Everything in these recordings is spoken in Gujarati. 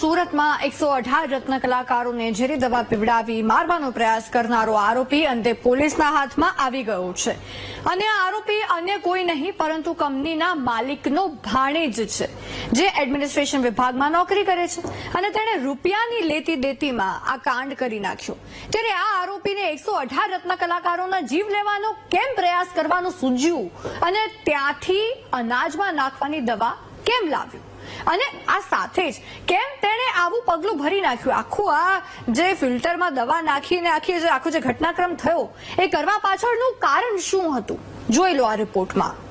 સુરતમાં એકસો અઢાર રત્ન કલાકારોને ઝેરી દવા પીવડાવી મારવાનો પ્રયાસ કરનારો આરોપી અંતે પોલીસના હાથમાં આવી ગયો છે. અને આ આરોપી અન્ય કોઈ નહીં, પરંતુ કંપનીના માલિકનો ભાણેજ છે, જે એડમિનિસ્ટ્રેશન વિભાગમાં નોકરી કરે છે. અને તેણે રૂપિયાની લેતી દેતીમાં આ કાંડ કરી નાખ્યો. ત્યારે આ આરોપીને એકસો અઢાર રત્ન કલાકારોના જીવ લેવાનો કેમ પ્રયાસ કરવાનું સૂજ્યું? અને ત્યાંથી અનાજમાં નાખવાની દવા કેમ લાવ્યું અને આ સાથે જ કેમ તેણે આવું પગલું ભરી નાખ્યું? આખું આ જે ફિલ્ટરમાં દવા નાખીને આખી જે આખો જે ઘટનાક્રમ થયો, એ કરવા પાછળનું કારણ શું હતું? જોઈ લો આ રિપોર્ટમાં.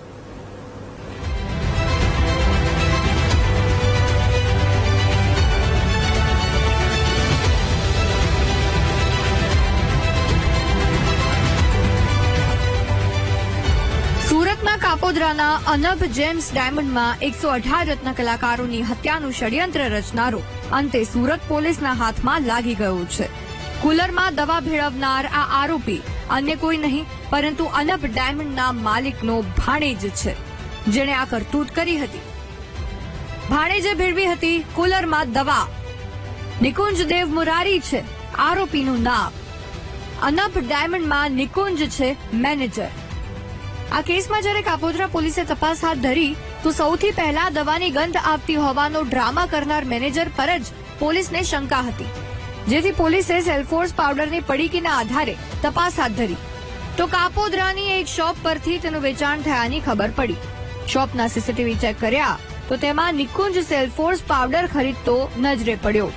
કાપોદરાના અનબ જેમ્સ ડાયમંડમાં એકસો અઢાર રત્ન કલાકારોની હત્યાનું ષડયંત્ર રચનારો અંતે સુરત પોલીસના હાથમાં લાગી ગયો છે. કુલરમાં દવા ભેળવનાર આ આરોપી અન્ય કોઈ નહીં, પરંતુ અનબ ડાયમંડના માલિકનો ભાણેજ છે. જેણે આ કરતૂત કરી હતી. ભાણેજે ભેળવી હતી કુલરમાં દવા. નિકુંજ દેવ મુરારી છે. આરોપીનું નામ. અનબ ડાયમંડમાં નિકુંજ છે, મેનેજર. આ કેસમાં જ્યારે કાપોદ્રા પોલીસે તપાસ હાથ ધરી, તો સૌથી પહેલા દવાની ગંધ આપતી હોવાનો ડ્રામા કરનાર મેનેજર પર જ પોલીસને શંકા હતી. જેથી પોલીસે સેલ્ફોર્સ પાવડરની પડીકીના આધારે તપાસ હાથ ધરી. તો કાપોદ્રાની એક શોપ પરથી તેનું વેચાણ થયાની ખબર પડી. શોપના સીસીટીવી ચેક કર્યા, તો તેમાં નિકુંજ સેલ્ફોર્સ પાવડર ખરીદતો નજરે પડ્યો.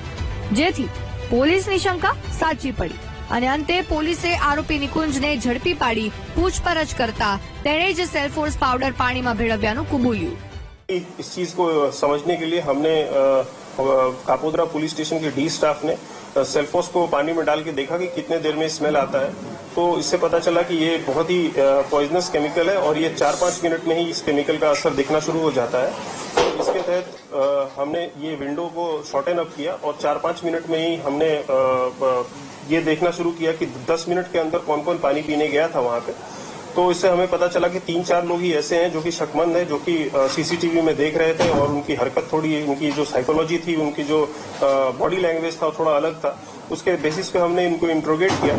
જેથી પોલીસની શંકા સાચી પડી. અને અંતે પોલીસે આરોપી નિકુંજને ઝડપી પાડી પૂછપરછ કરતા તેણે જ સેલ્ફોર્સ પાવડર પાણીમાં ભેળવ્યાનું કબૂલ્યું इस चीज को समझने के लिए हमने अ, कापोद्रा पुलिस स्टेशन के डी स्टाफ ने अ, सेल्फोस को पानी में डाल के देखा कि कितने देर में स्मेल आता है तो इससे पता चला कि ये बहुत ही पॉइजनस केमिकल है और ये चार पाँच मिनट में ही इस केमिकल का असर दिखना शुरू हो जाता है तो इसके तहत हमने ये विंडो को शॉर्टन अप किया और चार पाँच मिनट में ही हमने ये देखना शुरू किया कि दस मिनट के अंदर कौन कौन पानी पीने गया था वहाँ पे। तो इससे हमें पता चला कि तीन चार लोग ही ऐसे हैं जो कि शकमंद है, जो कि सीसीटीवी में देख रहे थे और उनकी हरकत थोड़ी, उनकी जो साइकोलॉजी थी, उनकी जो बॉडी लैंग्वेज था थोड़ा अलग था। उसके बेसिस पे हमने इनको इंट्रोगेट किया।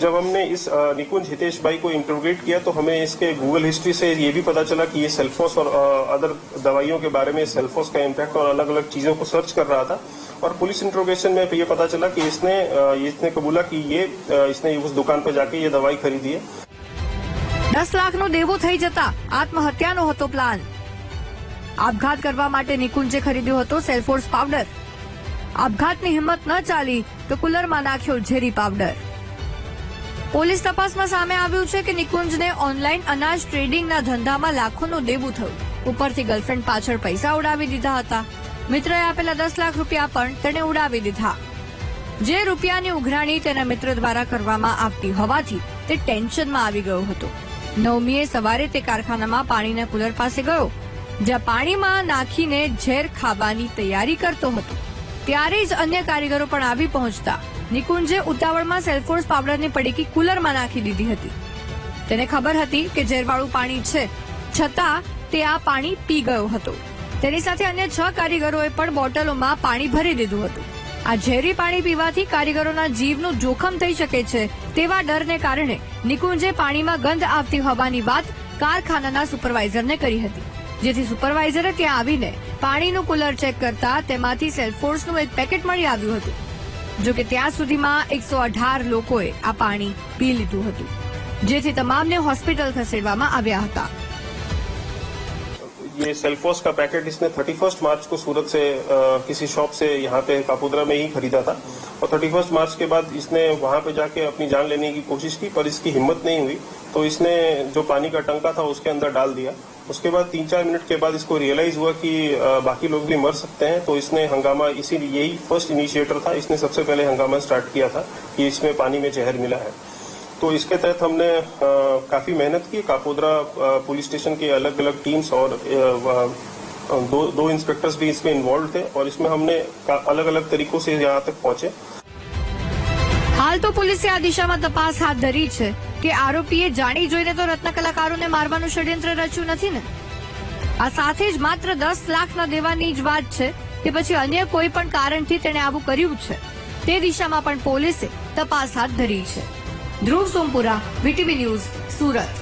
जब हमने इस अ, निकुंज हितेश भाई को इंट्रोगेट किया तो हमें इसके गूगल हिस्ट्री से ये भी पता चला कि ये सेल्फोस और अदर दवाइयों के बारे में सेल्फोस का इम्पैक्ट और अलग अलग चीजों को सर्च कर रहा था और पुलिस इंट्रोगेशन में ये पता चला कि इसने अ, इसने कबूला कि ये अ, इसने उस दुकान पर जाके ये दवाई खरीदी है દસ લાખનો દેવો થઈ જતા આત્મહત્યાનો હતો પ્લાન આપઘાત કરવા માટે નિકુંજે ખરીદ્યો હતો સેલ્ફોર્સ પાવડર આપઘાતની હિંમત ન ચાલી તો કુલરમાં નાખ્યો ઝેરી પાવડર પોલીસ તપાસમાં સામે આવ્યું છે કે નિકુંજને ઓનલાઈન અનાજ ટ્રેડિંગના ધંધામાં લાખોનું દેવું થયું. ઉપરથી ગર્લફ્રેન્ડ પાછળ પૈસા ઉડાવી દીધા હતા. મિત્રએ આપેલા દસ લાખ રૂપિયા પણ તેણે ઉડાવી દીધા. જે રૂપિયાની ઉઘરાણી તેના મિત્ર દ્વારા કરવામાં આવતી હોવાથી તે ટેન્શનમાં આવી ગયો હતો. નવમીએ સવારે તે કારખાનામાં પાણીના કુલર પાસે ગયો, જ્યાં પાણીમાં નાખીને ઝેર ખાવાની તૈયારી કરતો હતો. ત્યારે જ અન્ય કારીગરો પણ આવી પહોંચતા નિકુંજે ઉતાવળમાં સેલ્ફોર્સ પાવડરની પડીકી કુલરમાં નાખી દીધી હતી. તેને ખબર હતી કે ઝેરવાળું પાણી છે, છતાં તે આ પાણી પી ગયો હતો. તેની સાથે અન્ય છ કારીગરોએ પણ બોટલોમાં પાણી ભરી દીધું હતું. આ ઝેરી પાણી પીવાથી કારીગરોના જીવનું જોખમ થઈ શકે છે તેવા ડરને કારણે નિકુંજે પાણીમાં ગંધ આવતી હોવાની વાત કારખાનાના સુપરવાઇઝરને કરી હતી. જેથી સુપરવાઇઝરે ત્યાં આવીને પાણીનું કુલર ચેક કરતા તેમાંથી સેલ્ફોર્સનું એક પેકેટ મળી આવ્યું હતું. જો કે ત્યાં સુધીમાં એકસો અઢાર લોકોએ આ પાણી પી લીધું હતું. જેથી તમામને હોસ્પિટલ ખસેડવામાં આવ્યા હતા. ये सेल्फोस का पैकेट इसने 31 मार्च को सूरत से अ, किसी शॉप से यहाँ पे कापुद्रा में ही खरीदा था। और 31 मार्च के बाद इसने वहाँ पे जाके अपनी जान लेने की कोशिश की पर इसकी हिम्मत नहीं हुई। तो इसने जो पानी का टंका था उसके अंदर डाल दिया। उसके बाद तीन चार मिनट के बाद इसको रियलाइज़ हुआ कि बाकी लोग भी मर सकते हैं। तो इसने हंगामा इसीलिए यही फ़र्स्ट इनिशिएटर था। इसने सबसे पहले हंगामा स्टार्ट किया था कि इसमें पानी में जहर मिला है। तो इसके तहत हमने अ, काफी मेहनत की कापोद्रा अ, पुलिस स्टेशन की अलग अलग टीम्स और अ, व- दो दो इंस्पेक्टर्स भी इसमें इन्वॉल्व थे और इसमें हमने अलग अलग तरीकों से यहाँ तक पहुंचे હાલ તો પોલીસે આ દિશામાં તપાસ હાથ ધરી છે કે આરોપીએ જાણી જોઈને તો રત્ન કલાકારોને મારવાનું ષડયંત્ર રચ્યું નથી ને આ સાથે જ માત્ર દસ લાખના દેવાની જ વાત છે કે પછી અન્ય કોઈ પણ કારણથી તેણે આવું કર્યું છે તે દિશામાં પણ પોલીસે તપાસ હાથ ધરી છે Dhruv Sompura VTV news Surat.